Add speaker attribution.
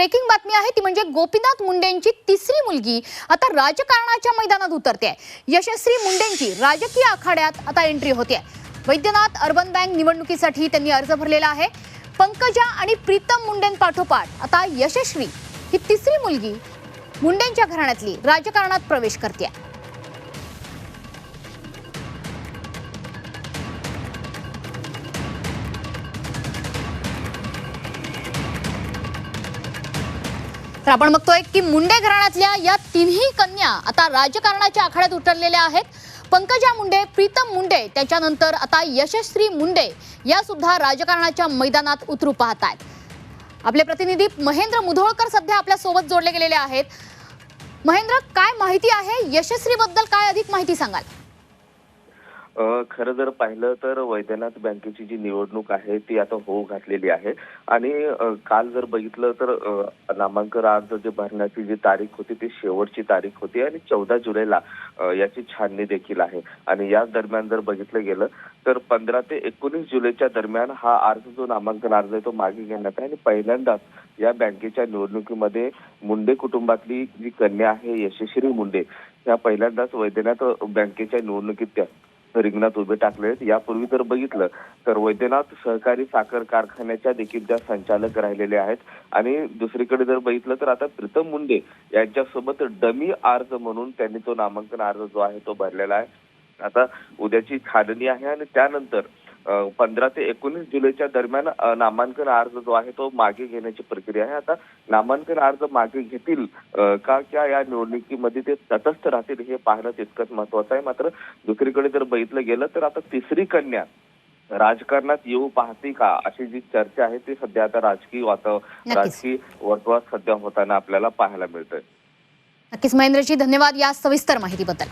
Speaker 1: Breaking बातमी आहे ती म्हणजे गोपीनाथ मुंडेंची तिसरी मुलगी आता राजकारणाच्या मैदानात उतरते यशस्वी मुंडेंची राजकीय आखाड्यात आता एंट्री होते वैद्यनाथ अर्बन बँक निवडणुकीसाठी त्यांनी अर्ज भरलेला आहे. पंकजा आणि प्रीतम मुंडेंपाठोपाठ आता यशस्वी ही तिसरी मुलगी मुंडेंच्या घराण्यातली राजकारणात प्रवेश करते तर आपण बघतोय की मुंडे घराण्यातल्या या तिन्ही कन्या आता राजकारणाच्या आखाड्यात उतरलेल्या आहेत. पंकजा मुंडे प्रीतम मुंडे त्याच्यानंतर आता यशस्वी मुंडे या सुद्धा राजकारणाच्या मैदानात उतरू पाहत आहेत. आपले प्रतिनिधी महेंद्र मुधोळकर सध्या आपल्यासोबत जोडले गेलेले आहेत. महेंद्र काय माहिती आहे? यशस्वी बद्दल काय अधिक माहिती सांगाल?
Speaker 2: अ, खरं जर पाहिलं तर वैद्यनाथ बँकेची जी निवडणूक आहे ती आता होऊ घातलेली आहे. आणि अ, काल जर बघितलं तर अ, नामांकन अर्ज जे भरण्याची जी तारीख होती ती शेवटची तारीख होती आणि चौदा जुलैला अ, याची छाननी देखील आहे. आणि याच दरम्यान जर बघितलं गेलं तर पंधरा ते एकोणीस जुलैच्या दरम्यान हा अर्ज जो नामांकन अर्ज आहे तो मागे घेण्यात आहे. आणि पहिल्यांदाच या बँकेच्या निवडणुकीमध्ये मुंडे कुटुंबातली जी कन्या आहे यशस्वी मुंडे ह्या पहिल्यांदाच वैद्यनाथ बँकेच्या निवडणुकीत त्या रिंगणात उभे टाकले आहेत. यापूर्वी जर बघितलं तर वैद्यनाथ सहकारी साखर कारखान्याच्या देखील त्या संचालक राहिलेल्या आहेत आणि दुसरीकडे जर बघितलं तर आता प्रीतम मुंडे यांच्यासोबत डमी अर्ज म्हणून त्यांनी तो नामांकन अर्ज जो आहे तो भरलेला आहे. आता उद्याची छाननी आहे आणि त्यानंतर पंधरा ते एकोणीस जुलैच्या दरम्यान नामांकन अर्ज जो आहे तो मागे घेण्याची प्रक्रिया आहे. आता नामांकन अर्ज मागे घेतील का क्या या निवडणुकीमध्ये ते तटस्थ राहतील हे पाहणं तितकंच महत्वाचं आहे. मात्र दुसरीकडे जर बघितलं गेलं तर आता तिसरी कन्या राजकारणात येऊ पाहते का अशी जी चर्चा आहे ती सध्या आता राजकीय वातावरण. राजकीय वर्तुळात सध्या होताना आपल्याला पाहायला मिळतंय.
Speaker 1: नक्कीच. महेंद्रजी धन्यवाद या सविस्तर माहितीबद्दल.